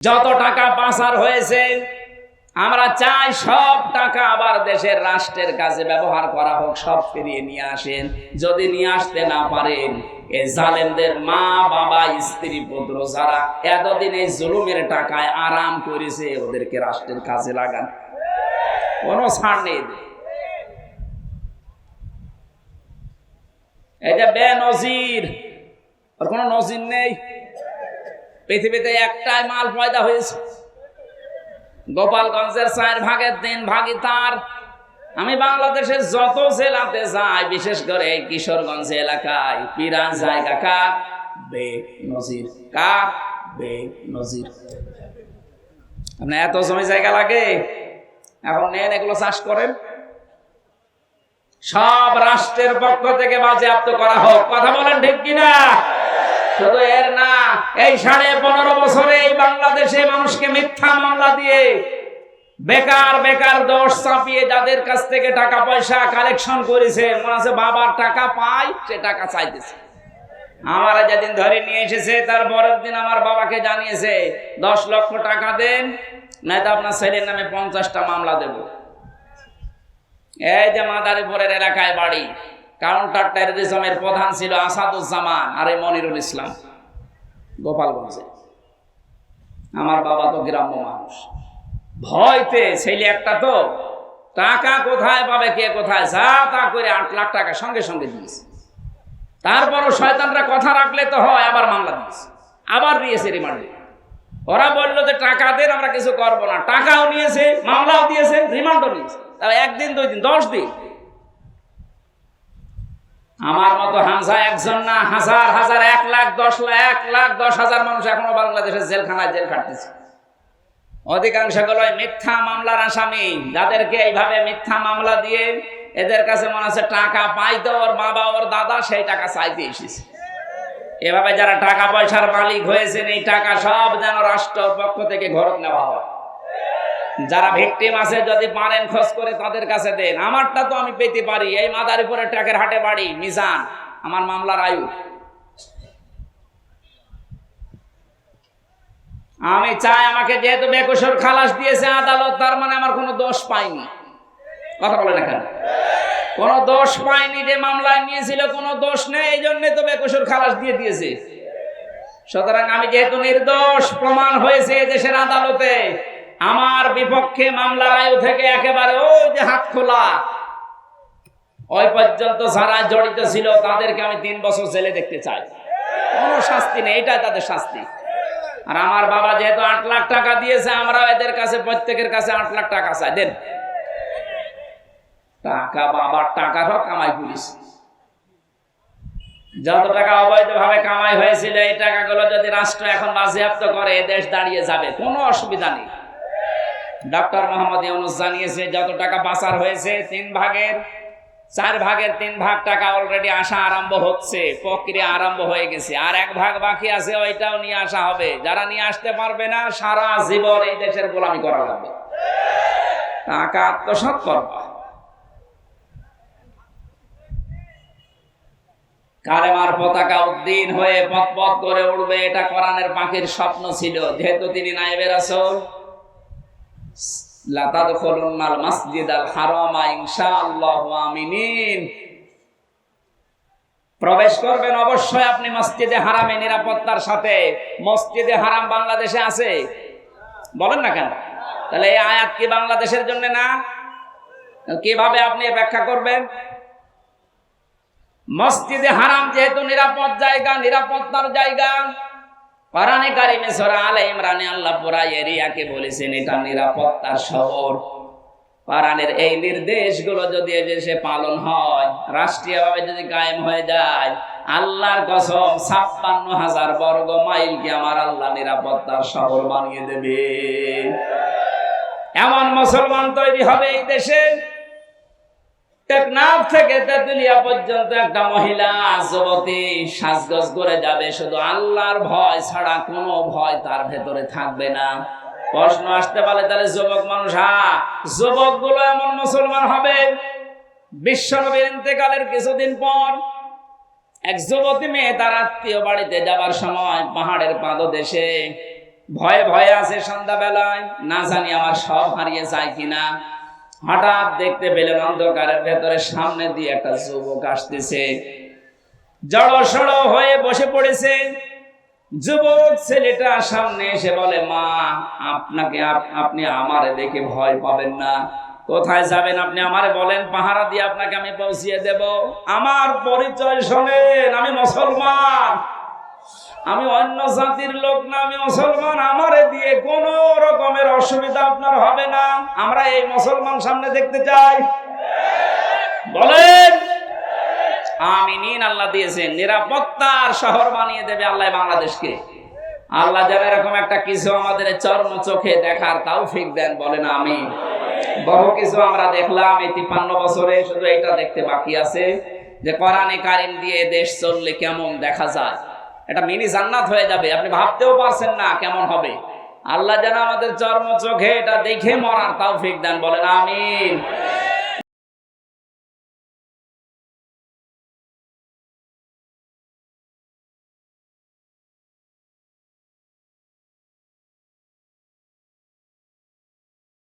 যত টাকা পাচার হয়েছে, আমরা চাই সব টাকা আবার দেশের রাষ্ট্রের কাছে ব্যবহার করা হোক, সব ফিরিয়ে নিয়ে আসেন। যদি নিয়ে আসতে না পারেন, এই মা, বাবা, স্ত্রী, পুত্র যারা এতদিন এই জুলুমের টাকায় আরাম করেছে, ওদেরকে রাষ্ট্রের কাজে লাগান। কোনো ছাড় নেই যে বেনজির, ওর কোনো নজির নেই? পৃথিবীতে একটাই মাল পয়দা হয়েছে। গোপালগঞ্জের চার ভাগের তিন ভাগই তার। আমি বাংলাদেশের যত জেলাতে যাই, বিশেষ করে কিশোরগঞ্জ এলাকায়, পিরান জায়গা কার? বে নজির। কার? বে নজির। আপনার এত জমি জায়গা লাগে? এখন নেন, এগুলো চাষ করেন। সব রাষ্ট্রের পক্ষ থেকে বাজেয়াপ্ত করা হোক। কথা বলেন ঠিক কিনা? শুধু এর না। এই সাড়ে পনেরো বছরে এই বাংলাদেশে মানুষকে মিথ্যা মামলা দিয়ে বেকার বেকার দোষ চাপিয়ে যাদের কাছ থেকে টাকা পয়সা কালেকশন করেছে, মনে আছে বাবার টাকা সে টাকা চাইতেছে। আমার যেদিন ধরে নিয়ে এসেছে, তার দিন আমার বাবাকে জানিয়েছে, দশ লক্ষ টাকা দেন, নয়তো আপনার ছেলের নামে পঞ্চাশটা মামলা দেব। এই যে মাদারীপুরের এলাকায় বাড়ি কাউন্টার টেরোরিজমের প্রধান ছিল আসাদুজ্জামান, আর এই মনিরুল ইসলাম। গোপালগঞ্জে। আমার বাবা তো গ্রাম্য মানুষ। ভয়তে ছেলে একটা তো, টাকা কোথায় পাবে, কে কোথায়, যা তা করে আট লাখ টাকা সঙ্গে সঙ্গে দিয়েছে। তারপরও শয়তানরা কথা রাখলে তো হয়, আবার মামলা দিয়েছে। আবার দিয়েছে রিমান্ডে। ওরা বলল যে, টাকা দেন আমরা কিছু করব না। টাকাও নিয়েছে, মামলাও দিয়েছে, রিমান্ডও নিয়েছে। তাহলে একদিন, দুই দিন, দশ দিন। আমার মতো হাঁসা একজন না হাজার হাজার এক লাখ, দশ লাখ, এক লাখ, দশ হাজার মানুষ এখনও বাংলাদেশের জেলখানায় জেল খাটতেছে। অধিকাংশগুলো মিথ্যা মামলার আসামি। যাদেরকে এইভাবে মিথ্যা মামলা দিয়ে এদের কাছে মনে হচ্ছে টাকা পাইতো ওর বাবা, ওর দাদা, সেই টাকা চাইতে এসেছে। এভাবে যারা টাকা পয়সার মালিক হয়েছেন, এই টাকা সব যেন রাষ্ট্র পক্ষ থেকে ঘরত নেওয়া হয়। যারা ভিকটিম আছে, যদি পারেন খোঁজ করে তাদের কাছে দেন। আমারটা তো আমি পেতে পারি, এই মাদারীপুরের ট্রাকের হাটে বাড়ি, মিজান, আমার মামলার আয়ু। আমি চাই আমাকে যেহেতু বেকসুর খালাস দিয়েছে আদালত, তার মানে আমার কোনো দোষ পাইনি। কথা বলে না কেন? কোনো দোষ পাইনি যে মামলায় নিয়েছিল, কোনো দোষ নেই, এই জন্য তো বেকসুর খালাস দিয়ে দিয়েছে। সুতরাং আমি যেহেতু নির্দোষ, প্রমাণ হয়েছে দেশের আদালতে আমার বিপক্ষে মামলার আয়ু থেকে একেবারে ওই যে হাত খোলা। ওই পর্যন্ত যারা জড়িত ছিল, তাদেরকে আমি তিন বছর জেলে দেখতে চাই। কোনো শাস্তি নেই, এটাই তাদের শাস্তি। আর আমার বাবা যেহেতু আট লাখ টাকা দিয়েছে আমরা এদের কাছে, প্রত্যেকের কাছে আট লাখ টাকা চাই। দেন। টাকা বাবার টাকা হোক, কামাই পুলিশ। যত টাকা অবৈধভাবে কামাই হয়েছিল, এই টাকাগুলো যদি রাষ্ট্র এখন বাজেয়াপ্ত করে দেশ দাঁড়িয়ে যাবে, কোনো অসুবিধা নেই। ডক্টর মোহাম্মদ ইউনুস জানিয়েছে, যত টাকা পাচার হয়েছে, তিন ভাগের, চার ভাগের তিন ভাগ টাকা অলরেডি আসা আরম্ভ হচ্ছে, প্রক্রিয়া আরম্ভ হয়ে গেছে। আর এক ভাগ বাকি আছে, ওইটাও নিয়ে আসা হবে। যারা নিয়ে আসতে পারবে না, সারা জীবন এই দেশের গোলামি করা লাগবে। টাকা আত্মসাৎ করবা কালেমার পতাকা উদ্দিন হয়ে পথ পথ করে উঠবে এটা কোরআনের পাখির স্বপ্ন ছিল। যেহেতু তিনি নাইবে রাসূল প্রবেশ করবেন অবশ্যই আপনি মসজিদে হারামে নিরাপত্তার সাথে। মসজিদে হারাম বাংলাদেশে আছে? বলেন না কেন? তাহলে এই আয়াত কি বাংলাদেশের জন্য না? কীভাবে আপনি ব্যাখ্যা করবেন? মসজিদে হারাম যেহেতু নিরাপদ জায়গা, নিরাপত্তার জায়গা কোরআনে কারিমে সূরা আলে ইমরানে আল্লাহ পুরা এরিয়াকে বলেছেন, এটা নিরাপত্তার শহর। কোরআনের এই নির্দেশগুলো যদি এ দেশে পালন হয়, রাষ্ট্রীয়ভাবে যদি কায়েম হয়ে যায়, আল্লাহর কসম ছাপ্পান্ন হাজার বর্গ মাইলকে আমার আল্লাহ নিরাপত্তার শহর বানিয়ে দেবে? এমন মুসলমান তৈরি হবে এই দেশে টেকনাফ থেকে তেতুলিয়া পর্যন্ত একটা মহিলা যুবতী সাজগজ করে যাবে। শুধু আল্লাহর ভয় ছাড়া কোনো ভয় তার ভেতরে থাকবে না। প্রশ্ন আসতে পারে, তাহলে যুবক মানুষ হ্যাঁ যুবকগুলো এমন মুসলমান হবে? বিশ্বনবীর ইন্তেকালের কিছুদিন পর এক যুবতী মেয়ে তার আত্মীয় বাড়িতে যাবার সময় পাহাড়ের পাদদেশে ভয়ে ভয়ে আছে সন্ধ্যাবেলায়। না জানি আমার সব হারিয়ে যায় কিনা। হঠাৎ দেখতে পেলেন অন্ধকারের ভেতরে সামনে দিয়ে একটা যুবক আসতেছে। জড় সড় হয়ে বসে পড়েছে। যুবক ছেলেটা সামনে এসে বলে, মা, আপনাকে আপনি আমারে দেখে ভয় পাবেন না। কোথায় যাবেন আপনি আমারে বলেন, পাহারা দিয়ে আপনাকে আমি পৌঁছিয়ে দেব। আমার পরিচয় শোনেন, আমি মুসলমান। আমি অন্য জাতির লোক না, আমি মুসলমান। আমারে দিয়ে কোন রকমের অসুবিধা আপনার হবে না। আমরা এই মুসলমান সামনে দেখতে চাই। বলেন। আমিনিন আল্লাহ দিয়েছেন। নিরাপত্তার শহর বানিয়ে দেবে আল্লাহ বাংলাদেশকে। আল্লাহ যেন এরকম একটা কিছু আমাদের চর্ম চোখে দেখার তাও ফিক দেন, বলেন আমি বহু কিছু আমরা দেখলাম, এই তিপ্পান্ন বছরে শুধু এটা দেখতে বাকি আছে, যে কোরআনে কারিম দিয়ে দেশ চললে কেমন দেখা যায়। এটা মিনি জান্নাত হয়ে যাবে, আপনি ভাবতেও পারছেন না কেমন হবে। আল্লাহ যেন আমাদের চর্ম চোখে এটা দেখে মরার তাও ফিক দেন বলেন আমিন।